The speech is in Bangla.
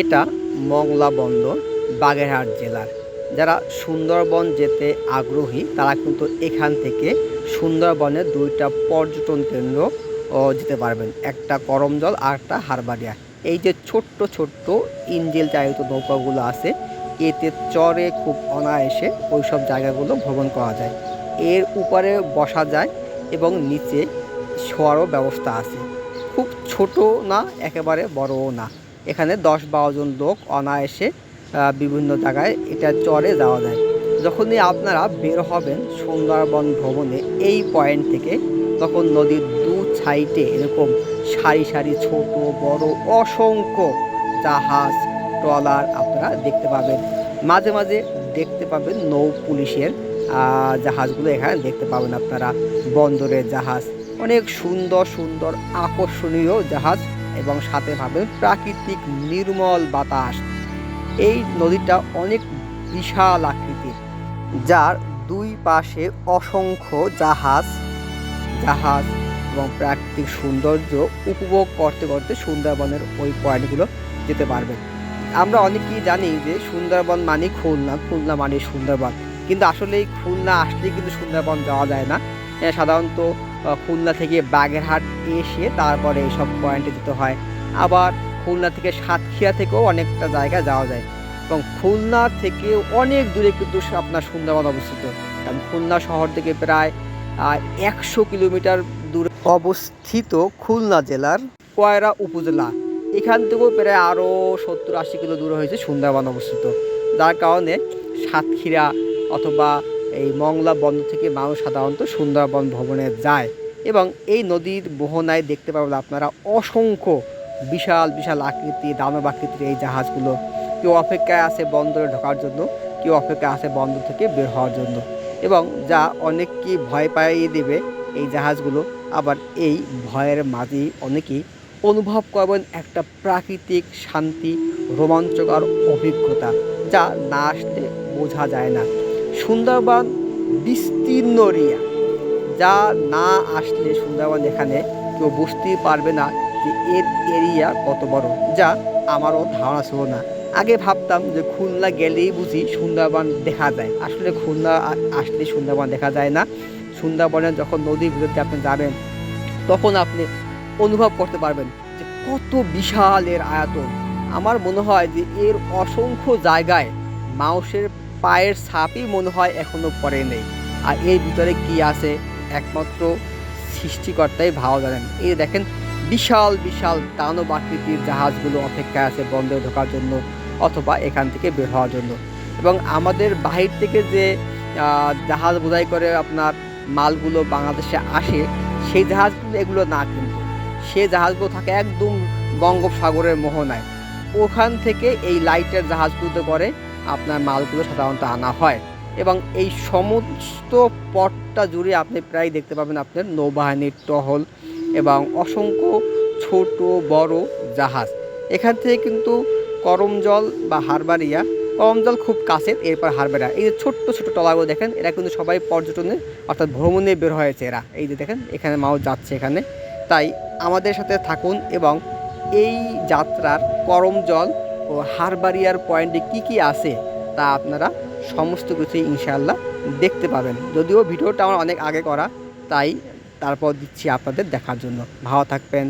এটা মংলা বন্দর, বাগেরহাট জেলার। যারা সুন্দরবন যেতে আগ্রহী, তারা কিন্তু এখান থেকে সুন্দরবনের দুইটা পর্যটন কেন্দ্র যেতে পারবেন। একটা করমজল আর একটা হারবাড়িয়া। এই যে ছোট্ট ছোট্ট ইঞ্জিল চালিত নৌকাগুলো আছে, এতে চরে খুব অনায়াসে ওই সব জায়গাগুলো ভ্রমণ করা যায়। এর উপরে বসা যায় এবং নিচে শোয়ারও ব্যবস্থা আছে। খুব ছোট না, একেবারে বড়ও না। এখানে দশ বারো জন লোক অনায়াসে বিভিন্ন জায়গায় এটা চরে যাওয়া যায়। যখনই আপনারা বের হবেন সুন্দরবন ভ্রমণে, এই পয়েন্ট থেকে, তখন নদীর দু সাইডে এরকম সারি সারি ছোট, বড়, অসংখ্য জাহাজ, ট্রলার আপনারা দেখতে পাবেন। মাঝে মাঝে দেখতে পাবেন নৌ পুলিশের জাহাজগুলো এখানে দেখতে পাবেন আপনারা। বন্দরের জাহাজ, অনেক সুন্দর সুন্দর আকর্ষণীয় জাহাজ। এবং সাথে পাবেন প্রাকৃতিক নির্মল বাতাস। এই নদীটা অনেক বিশাল আকৃতির যার দুই পাশে অসংখ্য জাহাজ জাহাজ এবং প্রাকৃতিক সৌন্দর্য উপভোগ করতে করতে সুন্দরবনের ওই পয়েন্টগুলো যেতে পারবেন আমরা অনেকেই জানি যে সুন্দরবন মানে খুলনা খুলনা মানে সুন্দরবন। কিন্তু আসলে এই খুলনা আসলে কিন্তু সুন্দরবন যাওয়া যায় না। এ, সাধারণত খুলনা থেকে বাগেরহাট এসে তারপরে এইসব পয়েন্টে যেতে হয়। আবার খুলনা থেকে সাতক্ষীরা থেকেও অনেকটা জায়গা যাওয়া যায়। এবং খুলনা থেকে অনেক দূরে কিন্তু আপনার সুন্দরবন অবস্থিত। কারণ খুলনা শহর থেকে প্রায় একশো কিলোমিটার দূরে অবস্থিত খুলনা জেলার কয়রা উপজেলা। এখান থেকেও প্রায় আরও সত্তর আশি কিলো দূরে হয়েছে সুন্দরবন অবস্থিত। যার কারণে সাতক্ষীরা অথবা এই মংলা বন্দর থেকে মানুষ সাধারণত সুন্দরবন ভবনে যায়। এবং এই নদীর মোহনায় দেখতে পাবেন আপনারা অসংখ্য বিশাল বিশাল আকৃতি, দানব আকৃতির এই জাহাজগুলো। কেউ অপেক্ষায় আছে বন্দরে ঢোকার জন্য, কেউ অপেক্ষায় আছে বন্দর থেকে বের হওয়ার জন্য। এবং যা অনেককে ভয় পাইয়ে দেবে এই জাহাজগুলো, আবার এই ভয়ের মাঝেই অনেকেই অনুভব করবেন একটা প্রাকৃতিক শান্তি, রোমাঞ্চকর অভিজ্ঞতা, যা না আসলে বোঝা যায় না। সুন্দরবন বিস্তীর্ণ এরিয়া যা না আসলে সুন্দরবন এখানে কেউ বুঝতেই পারবে না যে এর এরিয়া কত বড়, যা আমারও ধারণা ছিল না। আগে ভাবতাম যে খুলনা গেলেই বুঝি সুন্দরবন দেখা যায়। আসলে খুলনা আসলে সুন্দরবন দেখা যায় না। সুন্দরবনে যখন নদীর ভিতরে আপনি যাবেন, তখন আপনি অনুভব করতে পারবেন যে কত বিশাল এর আয়তন। আমার মনে হয় যে এর অসংখ্য জায়গায় মানুষের পায়ের ছাপই মনে হয় এখনও পরে নেই। আর এর ভিতরে কি আছে? একমাত্র সৃষ্টিকর্তাই ভালো জানেন। এই দেখেন, বিশাল বিশাল দানব আকৃতির জাহাজগুলো অপেক্ষায় আছে বন্দরে ঢোকার জন্য অথবা এখান থেকে বের হওয়ার জন্য। এবং আমাদের বাহির থেকে যে জাহাজ বোঝাই করে আপনার মালগুলো বাংলাদেশে আসে, সেই জাহাজগুলো এগুলো না কিন্তু। সে জাহাজগুলো থাকে একদম বঙ্গোপসাগরের মোহনায়। ওখান থেকে এই লাইটের জাহাজগুলোতে করে আপনার মালগুলো সাধারণত আনা হয় এবং এই সমস্ত পথটা জুড়ে আপনি প্রায় দেখতে পাবেন আপনার নৌবাহিনীর টহল এবং অসংখ্য ছোট বড় জাহাজ। এখান থেকে কিন্তু করমজল বা হারবাড়িয়া করমজল খুব কাছে, এরপর হারবাড়িয়া এই যে ছোট্ট ছোট টলাগুলো দেখেন, এরা কিন্তু সবাই পর্যটনে, অর্থাৎ ভ্রমণে বের হয়েছে এরা। এই যে দেখেন, এখানে মাও যাচ্ছে এখানে। তাই আমাদের সাথে থাকুন এবং এই যাত্রার করমজল ও হারবারিয়ার পয়েন্টে কি কি আছে তা আপনারা সমস্ত কিছুই ইনশাআল্লাহ দেখতে পাবেন। যদিও ভিডিওটা আমার অনেক আগে করা, তাই তারপর দিচ্ছি আপনাদের দেখার জন্য। ভালো থাকবেন।